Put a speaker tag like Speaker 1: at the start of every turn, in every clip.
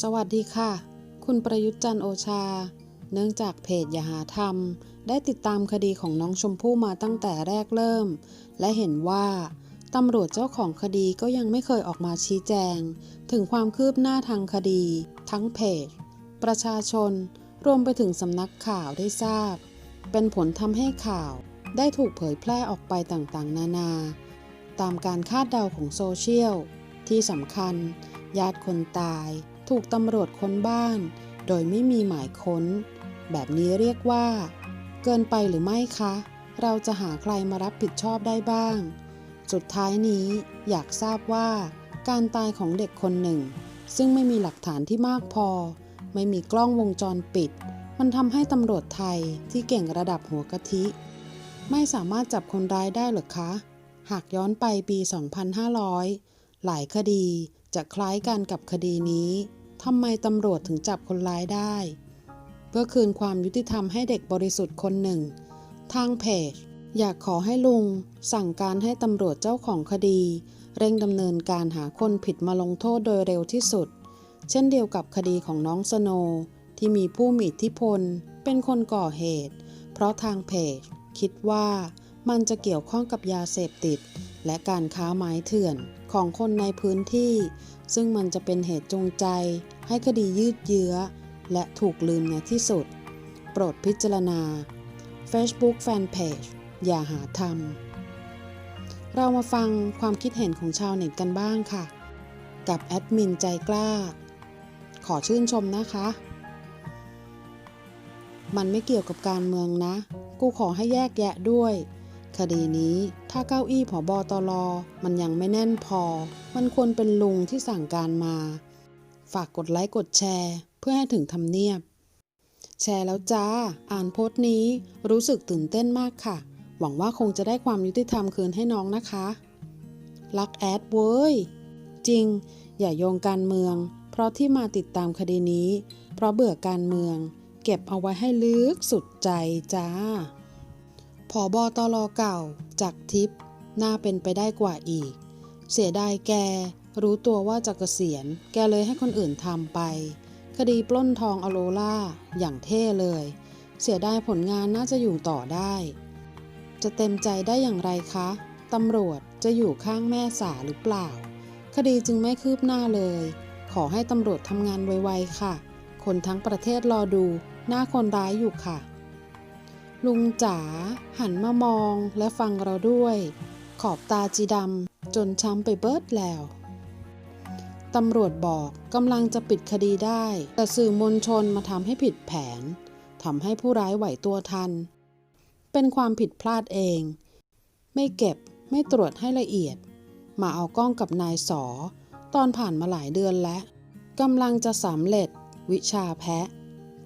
Speaker 1: สวัสดีค่ะ คุณประยุทธ์จันโอชา เนื่องจากเพจอย่าหาทำได้ติดตามคดีของน้องชมพู่มาตั้งแต่แรกเริ่ม และเห็นว่าตำรวจเจ้าของคดีก็ยังไม่เคยออกมาชี้แจง ถึงความคืบหน้าทางคดี ทั้งเพจ ประชาชน รวมไปถึงสำนักข่าวได้ทราบ เป็นผลทำให้ข่าวได้ถูกเผยแพร่ออกไปต่างๆ นานา ตามการคาดเดาของโซเชียล ที่สำคัญ ญาติคนตาย ถูกตำรวจค้นบ้าน โดยไม่มีหมายค้น แบบนี้เรียกว่า เกินไปหรือไม่คะ เราจะหาใครมารับผิดชอบได้บ้าง สุดท้ายนี้อยากทราบว่า การตายของเด็กคนหนึ่ง ซึ่งไม่มีหลักฐานที่มากพอ ไม่มีกล้องวงจรปิด มันทำให้ตำรวจไทยที่เก่งระดับหัวกะทิ ไม่สามารถจับคนร้ายได้หรือคะ หากย้อนไปปี 2500 หลายคดีจะคล้ายกันกับคดีนี้ ทำไมตำรวจถึงจับคนร้ายได้ เพื่อคืนความยุติธรรมให้เด็กบริสุทธิ์คนหนึ่ง ทางเพจ อยากขอให้ลุง สั่งการให้ตำรวจเจ้าของคดี เร่งดำเนินการหาคนผิดมาลงโทษโดยเร็วที่สุด เช่นเดียวกับคดีของน้องสโนว์ที่มีผู้มีอิทธิพล เป็นคนก่อเหตุ เพราะทางเพจ คิดว่ามันจะเกี่ยวข้องกับยาเสพติด และการค้าไม้เถื่อนของคนในพื้นที่ ซึ่งมันจะเป็นเหตุจูงใจ ให้คดียืดเยื้อ และถูกลืมในที่สุด โปรดพิจารณา Facebook Fanpage อย่าหาทำเรามาฟังความคิดเห็นของชาวเน็ตกันบ้างค่ะ กับแอดมินใจกล้า ขอชื่นชมนะคะ มันไม่เกี่ยวกับการเมืองนะ กูขอให้แยกแยะด้วยคดีนี้ถ้าเก้าอี้ผอบอตรมันยังไม่แน่นพอ มันควรเป็นลุงที่สั่งการมา ฝากกดไลค์กดแชร์ เพื่อให้ถึงทำเนียบ แชร์แล้วจ้า อ่านโพสต์นี้รู้สึกตื่นเต้นมากค่ะ หวังว่าคงจะได้ความยุติธรรมคืนให้น้องนะคะ รักแอดเว้ย จริง อย่าโยงการเมือง เพราะที่มาติดตามคดีนี้ เพราะเบื่อการเมือง เก็บเอาไว้ให้ลึกสุดใจจ้าผอบอตรเก่า จากทิพย์น่าเป็นไปได้กว่าอีก เสียดายแก รู้ตัวว่าจะเกษียณ แกเลยให้คนอื่นทำไป คดีปล้นทองอโรล่า อย่างเท่เลย เสียดายผลงานน่าจะอยู่ต่อได้ จะเต็มใจได้อย่างไรคะตำรวจจะอยู่ข้างแม่สาหรือเปล่า คดีจึงไม่คืบหน้าเลย ขอให้ตำรวจทำงานไวๆค่ะ คนทั้งประเทศรอดูหน้าคนร้ายอยู่ค่ะ ลุงจ๋าหันมามองและฟังเราด้วย ขอบตาจีดำจนช้ำไปเบิดแล้ว ตำรวจบอกกำลังจะปิดคดีได้ แต่สื่อมวลชนมาทำให้ผิดแผนทำให้ผู้ร้ายไหวตัวทัน เป็นความผิดพลาดเอง ไม่เก็บไม่ตรวจให้ละเอียด มาเอากล้องกับนายสอ ตอนผ่านมาหลายเดือนแล้วกำลังจะสำเร็จ วิชาแพะ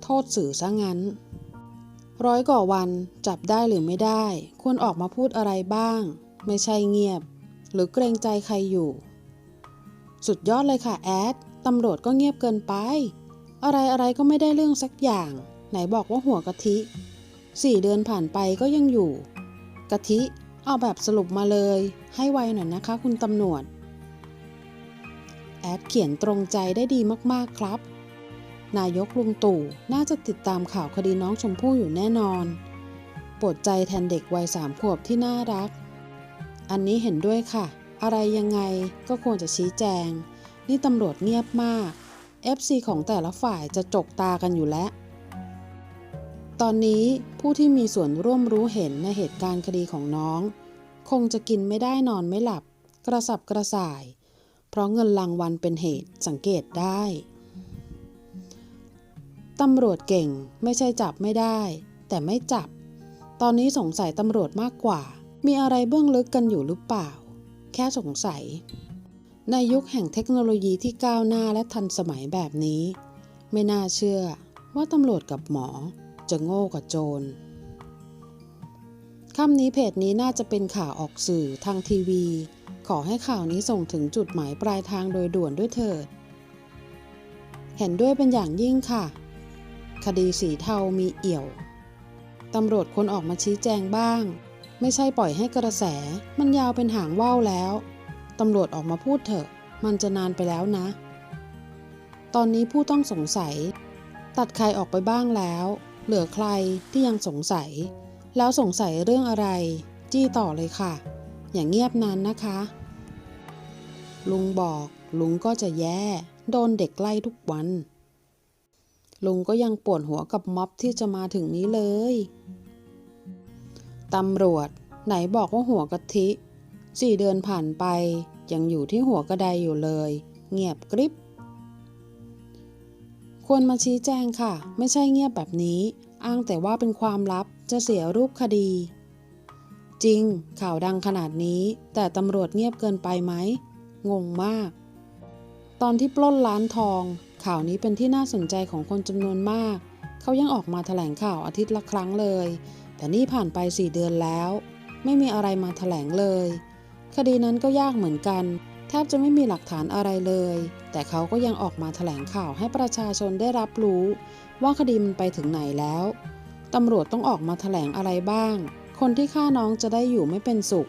Speaker 1: โทษสื่อซะงั้น ร้อยกว่าวันจับได้หรือไม่ได้ ควรออกมาพูดอะไรบ้าง ไม่ใช่เงียบ หรือเกรงใจใครอยู่ สุดยอดเลยค่ะแอด ตำรวจก็เงียบเกินไป อะไรอะไรก็ไม่ได้เรื่องสักอย่าง ไหนบอกว่าหัวกะทิสี่เดือนผ่านไปก็ยังอยู่ กะทิเอาแบบสรุปมาเลย ให้ไวหน่อยนะคะคุณตำรวจ แอดเขียนตรงใจได้ดีมากๆครับ นายกลุงตู่น่าจะติดตามข่าวคดีน้องชมพู่อยู่แน่นอน ปวดใจแทนเด็กวัยสามขวบที่น่ารัก อันนี้เห็นด้วยค่ะ อะไรยังไงก็ควรจะชี้แจง นี่ตำรวจเงียบมาก FC ของแต่ละฝ่ายจะจกตากันอยู่แล้ว ตอนนี้ผู้ที่มีส่วนร่วมรู้เห็นในเหตุการณ์คดีของน้อง คงจะกินไม่ได้นอนไม่หลับ กระสับกระส่าย เพราะเงินรางวัลเป็นเหตุสังเกตได้ตำรวจเก่งไม่ใช่จับไม่ได้ แต่ไม่จับ ตอนนี้สงสัยตำรวจมากกว่า มีอะไรเบื้องลึกกันอยู่หรือเปล่า แค่สงสัย ในยุคแห่งเทคโนโลยีที่ก้าวหน้าและทันสมัยแบบนี้ ไม่น่าเชื่อว่าตำรวจกับหมอจะโง่กว่าโจรค่ำนี้เพจนี้น่าจะเป็นข่าวออกสื่อทางทีวี ขอให้ข่าวนี้ส่งถึงจุดหมายปลายทางโดยด่วนด้วยเถิด เห็นด้วยเป็นอย่างยิ่งค่ะ คดีสีเทามีเอี่ยว ตำรวจควรออกมาชี้แจงบ้าง ไม่ใช่ปล่อยให้กระแส มันยาวเป็นหางว่าวแล้ว ตำรวจออกมาพูดเถอะ มันจะนานไปแล้วนะ ตอนนี้ผู้ต้องสงสัย ตัดใครออกไปบ้างแล้ว เหลือใครที่ยังสงสัย แล้วสงสัยเรื่องอะไร จี้ต่อเลยค่ะ อย่างเงียบนานนะคะ ลุงบอก ลุงก็จะแย่ โดนเด็กไล่ทุกวัน ลุงก็ยังปวดหัวกับม็อบที่จะมาถึงนี้เลย ตำรวจ ไหนบอกว่าหัวกะทิสี่เดือนผ่านไป ยังอยู่ที่หัวกระไดอยู่เลย เงียบกริบ ควรมาชี้แจงค่ะ ไม่ใช่เงียบแบบนี้ อ้างแต่ว่าเป็นความลับจะเสียรูปคดี จริง ข่าวดังขนาดนี้ แต่ตำรวจเงียบเกินไปไหม งงมาก ตอนที่ปล้นร้านทอง ข่าวนี้เป็นที่น่าสนใจของคนจำนวนมาก เขายังออกมาแถลงข่าวอาทิตย์ละครั้งเลย แต่นี่ผ่านไปสี่เดือนแล้ว ไม่มีอะไรมาแถลงเลย คดีนั้นก็ยากเหมือนกัน แทบจะไม่มีหลักฐานอะไรเลย แต่เขาก็ยังออกมาแถลงข่าวให้ประชาชนได้รับรู้ ว่าคดีมันไปถึงไหนแล้วตำรวจต้องออกมาแถลงอะไรบ้าง คนที่ฆ่าน้องจะได้อยู่ไม่เป็นสุข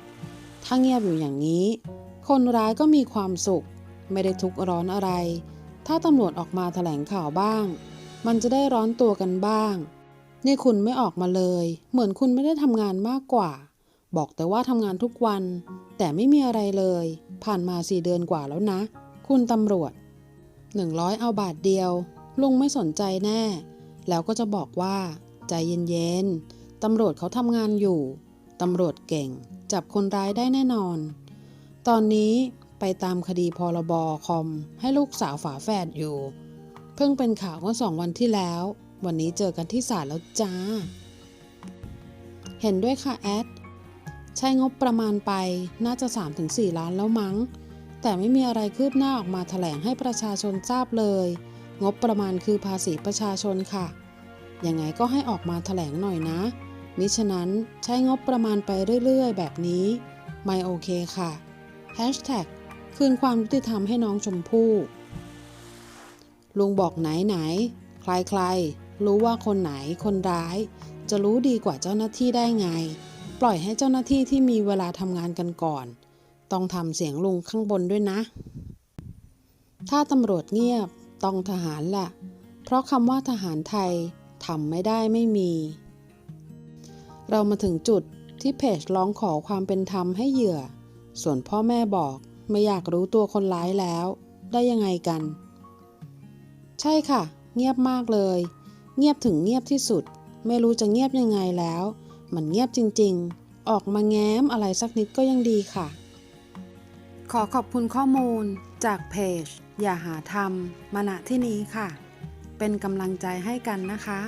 Speaker 1: ถ้าเงียบอยู่อย่างนี้ คนร้ายก็มีความสุข ไม่ได้ทุกข์ร้อนอะไร ถ้าตำรวจออกมาแถลงข่าวบ้าง มันจะได้ร้อนตัวกันบ้าง นี่คุณไม่ออกมาเลย เหมือนคุณไม่ได้ทำงานมากกว่า บอกแต่ว่าทำงานทุกวัน แต่ไม่มีอะไรเลย ผ่านมาสี่เดือนกว่าแล้วนะ คุณตำรวจ100เอาบาทเดียว ลุงไม่สนใจแน่ แล้วก็จะบอกว่า ใจเย็นๆ ตำรวจเขาทำงานอยู่ ตำรวจเก่ง จับคนร้ายได้แน่นอน ตอนนี้ไปตามคดีพรบคอม ให้ลูกสาวฝาแฝดอยู่ เพิ่งเป็นข่าวเมื่อสองวันที่แล้ว วันนี้เจอกันที่ศาลแล้วจ้า เห็นด้วยค่ะแอด ใช้งบประมาณไปน่าจะ 3-4 ล้านแล้วมั้ง แต่ไม่มีอะไรคืบหน้าออกมาแถลงให้ประชาชนทราบเลย งบประมาณคือภาษีประชาชนค่ะ ยังไงก็ให้ออกมาแถลงหน่อยนะ มิฉะนั้นใช้งบประมาณไปเรื่อยๆ แบบนี้ ไม่โอเคค่ะ Hashtag คืนความยุติธรรมให้น้องชมพู่ลุงบอกไหนไหนๆใครๆรู้ รู้ว่าคนไหนคนร้าย จะรู้ดีกว่าเจ้าหน้าที่ได้ไง ปล่อยให้เจ้าหน้าที่ที่มีเวลาทำงานกันก่อน ต้องทำเสียงลุงข้างบนด้วยนะ ถ้าตำรวจเงียบต้องทหารล่ะ เพราะคำว่าทหารไทยทำไม่ได้ไม่มี เรามาถึงจุดที่เพจร้องขอความเป็นธรรมให้เหยื่อ ส่วนพ่อแม่บอกไม่อยากรู้ตัวคนร้ายแล้ว ได้ยังไงกัน ใช่ค่ะ เงียบมากเลย เงียบถึงเงียบที่สุด ไม่รู้จะเงียบยังไงแล้ว มันเงียบจริงๆ ออกมาแง้มอะไรสักนิดก็ยังดีค่ะ ขอขอบคุณข้อมูลจากเพจ อย่าหาทำมาณที่นี้ค่ะ เป็นกำลังใจให้กันนะคะ